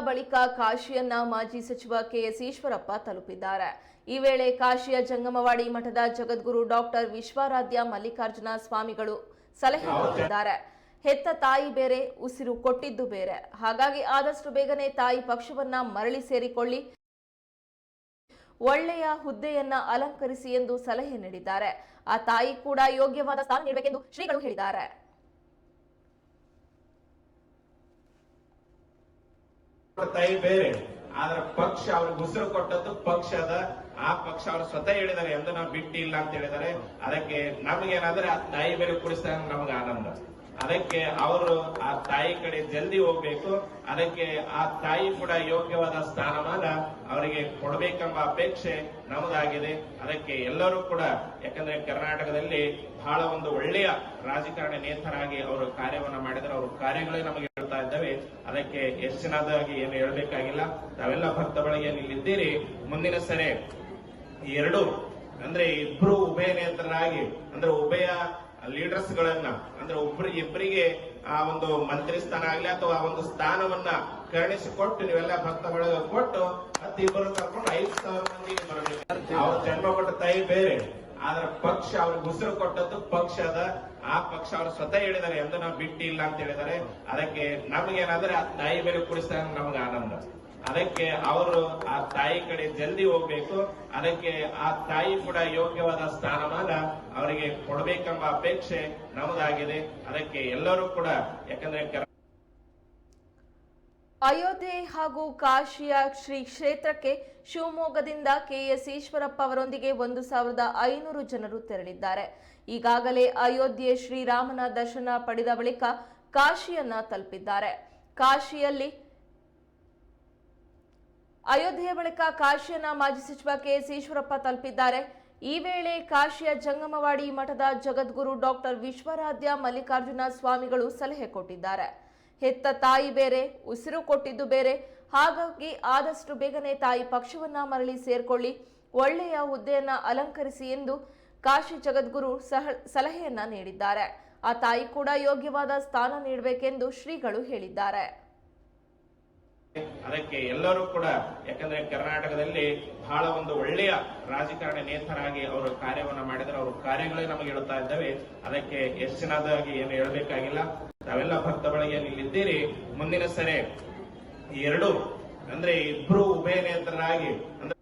ಬಳಿಕ ಕಾಶಿಯನ್ನ ಮಾಜಿ ಸಚಿವ ಕೆಎಸ್ ಈಶ್ವರಪ್ಪ ತಲುಪಿದ್ದಾರೆ. ಈ ವೇಳೆ ಕಾಶಿಯ ಜಂಗಮವಾಡಿ ಮಠದ ಜಗದ್ಗುರು ಡಾಕ್ಟರ್ ವಿಶ್ವಾರಾಧ್ಯ ಮಲ್ಲಿಕಾರ್ಜುನ ಸ್ವಾಮಿಗಳು ಸಲಹೆ ನೀಡಿದ್ದಾರೆ. ಹೆತ್ತ ತಾಯಿ ಬೇರೆ, ಉಸಿರು ಕೊಟ್ಟಿದ್ದು ಬೇರೆ. ಹಾಗಾಗಿ ಆದಷ್ಟು ಬೇಗನೆ ತಾಯಿ ಪಕ್ಷವನ್ನ ಮರಳಿ ಸೇರಿಕೊಳ್ಳಿ. ಒಳ್ಳೆಯ ಹುದ್ದೆಯನ್ನ ಅಲಂಕರಿಸಿ ಎಂದು ಸಲಹೆ ನೀಡಿದ್ದಾರೆ. ಆ ತಾಯಿ ಕೂಡ ಯೋಗ್ಯವಾದ ಸ್ಥಾನ ನೀಡಬೇಕೆಂದು ಶ್ರೀಗಳು ಹೇಳಿದ್ದಾರೆ. ತಾಯಿ ಬೇರೆ. ಆದ್ರೆ ಪಕ್ಷ ಅವ್ರಿಗೆ ಉಸಿರು ಕೊಟ್ಟದ್ದು ಪಕ್ಷದ ಆ ಪಕ್ಷ ಅವ್ರು ಸ್ವತಃ ಹೇಳಿದ್ದಾರೆ ಎಂದು ನಾವು ಬಿಟ್ಟಿಲ್ಲ ಅಂತ ಹೇಳಿದ್ದಾರೆ. ಅದಕ್ಕೆ ನಮಗೇನಾದ್ರೆ ಆ ತಾಯಿ ಬೇರೆ ಕುಡಿಸಿದಾಗ ನಮ್ಗೆ ಆನಂದ. ಅದಕ್ಕೆ ಅವರು ಆ ತಾಯಿ ಕಡೆ ಜಲ್ದಿ ಹೋಗ್ಬೇಕು. ಅದಕ್ಕೆ ಆ ತಾಯಿ ಕೂಡ ಯೋಗ್ಯವಾದ ಸ್ಥಾನಮಾನ ಅವರಿಗೆ ಕೊಡಬೇಕೆಂಬ ಅಪೇಕ್ಷೆ ನಮ್ಮದಾಗಿದೆ ಅದಕ್ಕೆ ಎಲ್ಲರೂ ಕೂಡ, ಯಾಕಂದ್ರೆ ಕರ್ನಾಟಕದಲ್ಲಿ ಬಹಳ ಒಂದು ಒಳ್ಳೆಯ ರಾಜಕಾರಣಿ ನೇತರಾಗಿ ಅವರು ಕಾರ್ಯವನ್ನ ಮಾಡಿದರೆ ಅವ್ರ ಕಾರ್ಯಗಳೇ ನಮಗೆ ಹೇಳ್ತಾ ಇದ್ದಾವೆ. ಅದಕ್ಕೆ ಹೆಚ್ಚಿನದಾಗಿ ಏನು ಹೇಳಬೇಕಾಗಿಲ್ಲ. ತಾವೆಲ್ಲ ಭಕ್ತ ಬಳಗೆ ನಿಲ್ಲಿದ್ದೀರಿ. ಮುಂದಿನ ಸರಿ ಎರಡು, ಅಂದ್ರೆ ಇಬ್ರು ಉಭಯ ನೇತರಾಗಿ ಅಂದ್ರೆ ಉಭಯ ಲೀಡರ್ಸ್ ಗಳನ್ನ ಅಂದ್ರೆ ಒಬ್ರು ಇಬ್ಬರಿಗೆ ಆ ಒಂದು ಮಂತ್ರಿ ಸ್ಥಾನ ಆಗ್ಲಿ ಅಥವಾ ಆ ಒಂದು ಸ್ಥಾನವನ್ನ ಕರುಣಿಸಿಕೊಟ್ಟು ನೀವೆಲ್ಲ ಭಕ್ತ ಬಳಗ ಕೊಟ್ಟು ಮತ್ತೆ ಇಬ್ಬರು ಕರ್ಕೊಂಡು ಐದು ಸಾವಿರ ಮಂದಿಗೆ ಬರಬೇಕು. ಜನ್ಮ ಕೊಟ್ಟ ತಾಯಿ ಬೇರೆ. ಆದ್ರೆ ಪಕ್ಷ ಅವ್ರಿಗೆ ಉಸಿರು ಕೊಟ್ಟದ್ದು ಪಕ್ಷದ, ಆ ಪಕ್ಷ ಅವ್ರು ಸ್ವತಃ ಹೇಳಿದ್ದಾರೆ ಎಂದು ನಾವು ಬಿಟ್ಟಿ ಇಲ್ಲ ಅಂತ ಹೇಳಿದ್ದಾರೆ. ಅದಕ್ಕೆ ನಮ್ಗೇನಾದ್ರೆ ಆ ತಾಯಿ ಬೇರೆ ಕುಡಿಸಿದಾಗ ನಮ್ಗೆ ಆನಂದ. ಅದಕ್ಕೆ ಅವರು ಆ ತಾಯಿ ಕಡೆ ಜಲ್ದಿ ಹೋಗ್ಬೇಕು. ಅದಕ್ಕೆ ಆ ತಾಯಿ ಕೂಡ ಯೋಗ್ಯವಾದ ಸ್ಥಾನಮಾನ ಅವರಿಗೆ ಕೊಡಬೇಕೆಂಬ ಅಪೇಕ್ಷೆ ನಮ್ಮದಾಗಿದೆ ಅದಕ್ಕೆ ಎಲ್ಲರೂ ಕೂಡ, ಯಾಕಂದ್ರೆ ಅಯೋಧ್ಯೆ ಹಾಗೂ ಕಾಶಿಯ ಶ್ರೀ ಕ್ಷೇತ್ರಕ್ಕೆ ಶಿವಮೊಗ್ಗದಿಂದ ಕೆಎಸ್ ಈಶ್ವರಪ್ಪ ಅವರೊಂದಿಗೆ ಒಂದು ಸಾವಿರದ ಐನೂರು ಜನರು ತೆರಳಿದ್ದಾರೆ. ಈಗಾಗಲೇ ಅಯೋಧ್ಯೆ ಶ್ರೀರಾಮನ ದರ್ಶನ ಪಡೆದ ಬಳಿಕ ಕಾಶಿಯನ್ನ ತಲುಪಿದ್ದಾರೆ. ಕಾಶಿಯಲ್ಲಿ ಅಯೋಧ್ಯೆಯ ಬಳಿಕ ಕಾಶಿಯನ್ನ ಮಾಜಿ ಸಚಿವ ಕೆಎಸ್ ಈಶ್ವರಪ್ಪ ತಲುಪಿದ್ದಾರೆ. ಈ ವೇಳೆ ಕಾಶಿಯ ಜಂಗಮವಾಡಿ ಮಠದ ಜಗದ್ಗುರು ಡಾಕ್ಟರ್ ವಿಶ್ವರಾಧ್ಯ ಮಲ್ಲಿಕಾರ್ಜುನ ಸ್ವಾಮಿಗಳು ಸಲಹೆ ಕೊಟ್ಟಿದ್ದಾರೆ. ಹೆತ್ತ ತಾಯಿ ಬೇರೆ, ಉಸಿರು ಕೊಟ್ಟಿದ್ದು ಬೇರೆ. ಹಾಗಾಗಿ ಆದಷ್ಟು ಬೇಗನೆ ತಾಯಿ ಪಕ್ಷವನ್ನ ಮರಳಿ ಸೇರ್ಕೊಳ್ಳಿ. ಒಳ್ಳೆಯ ಹುದ್ದೆಯನ್ನ ಅಲಂಕರಿಸಿ ಎಂದು ಕಾಶಿ ಜಗದ್ಗುರು ಸಹ, ಸಲಹೆಯನ್ನ ನೀಡಿದ್ದಾರೆ. ಆ ತಾಯಿ ಕೂಡ ಯೋಗ್ಯವಾದ ಸ್ಥಾನ ನೀಡಬೇಕೆಂದು ಶ್ರೀಗಳು ಹೇಳಿದ್ದಾರೆ. ಅದಕ್ಕೆ ಎಲ್ಲರೂ ಕೂಡ, ಯಾಕಂದ್ರೆ ಕರ್ನಾಟಕದಲ್ಲಿ ಬಹಳ ಒಂದು ಒಳ್ಳೆಯ ರಾಜಕಾರಣಿ ನೇತರಾಗಿ ಅವರು ಕಾರ್ಯವನ್ನು ಮಾಡಿದರೆ ಅವ್ರ ಕಾರ್ಯಗಳೇ ನಮಗೆ ಹೇಳ್ತಾ ಇದ್ದಾವೆ. ಅದಕ್ಕೆ ಹೆಚ್ಚಿನದಾಗಿ ಏನು ಹೇಳ್ಬೇಕಾಗಿಲ್ಲ. ತಾವೆಲ್ಲ ಭಕ್ತ ಬಳಗೆ ನಿಲ್ಲಿದ್ದೀರಿ ಮುಂದಿನ ಸರಿ ಎರಡು ಅಂದ್ರೆ ಇಬ್ರು ಉಭಯ ನೇತ್ರರಾಗಿ ಅಂದ್ರೆ